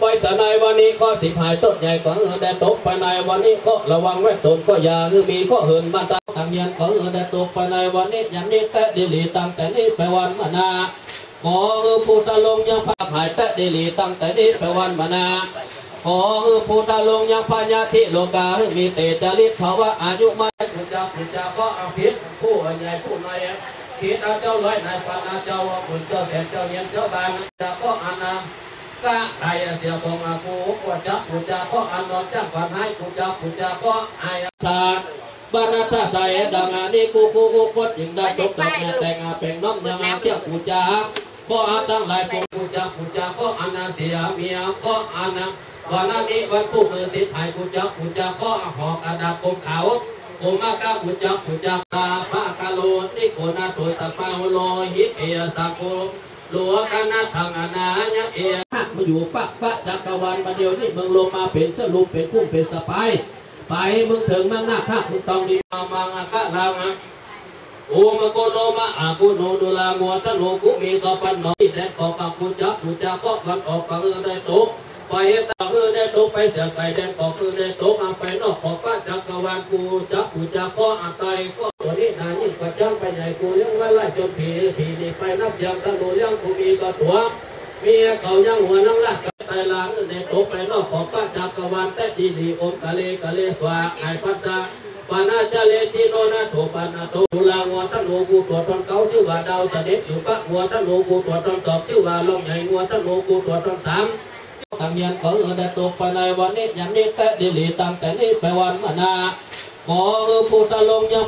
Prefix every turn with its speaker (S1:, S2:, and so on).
S1: ไปแต่ในวันนี้ก็สิบหายต้นใหญ่ก็เออแดดตกไปในวันนี้ก็ระวังไว้ตนก็อย่าคือมีก็เหินมาตาทางเย็นก็เออแดดตกไปในวันนี้ยันนี้แต่ดิลีตั้งแต่นี้ไปวันมานาขอเออพุทธลงยังพาหายแต่ดิลีตั้งแต่นี้ไปวันมานาขอเออพุทธลงยังพญาธิโลกาหึมีเตจริตภาวะอายุมาคุณเจ้าคุณเจ้าก็อาภิษผู้ใหญ่ผู้น้อยคิดเอาเจ้าร้อยนายปานาเจ้าว่าคุณเจ้าแสนเจ้าเนียนเจ้าบางเจ้าก็อานา กะไอ้เสียของอากูกว่าจะคุณเจ้าก็อานนท์จ้างฝันให้คุณเจ้าคุณเจ้าก็ไอ้ตาบานาตาใจดังอันนี้กูกูกูกดยิงได้จบแต่แต่งอาเป็นน้องยังอาเที่ยวกูจ้าก็อาตั้งหลายกูกูจ้ากูจ้าก็อานาเสียเมียก็อานาวันนี้วันผู้มือติดไทยกุจักกุจักก็หอกระดาษกมเขาโอมากากุจักกุจักตาพระกาโลนิโกนาตุตะเปาโลหิเอียสังโก หลวงกันนาทางอนาญะเอียมาอยู่ปะปะจักรวาลมาเดียวนี่มึงลงมาเป็นสรุปเป็นพุ่มเป็นสไปไปมึงถึงมังหน้าข้ามึงต้องดีมามังอาคาลางะโอมโกโนมะอากุโนดุลามัวตะโลกุมีกปันโนอิเดนกอปังกุจักกุจักก็วันออกปังได้ตกไปตาเออได้ตกไปเสียไก่แดนก็คือได้ตกอาไปนอกขอบป้าจักรวาลกูจักกุจักก็อาไตก็ วนี้นานี่ก็จังไปใหญ่กูยังไว้ไล่จนผีผีนี่ไปนับยังตะโลยังกูมีก็ตัวเมียเขายังหัวนั่งลักกับไตลางได้ตกไปนอกขอบป้าจักรวาลแต่ดีดีอมกะเลกะเลสวาไอพัตตาปานาจาเลติโนนาโถปานาโตตุลางัวทั้งโลกูตัวตนเก้าชื่อว่าดาวจะเด็ดอยู่ปะงัวทั้งโลกูตัวตนตอบชื่อว่าลงใหญ่งัวทั้งโลกูตัวตนสามทำเย็นก็เออได้ตกไปในวันนี้ยันนี้แต่ดิลีตั้งแต่นี้ไปวันมานาขอเออพุทธลงยัง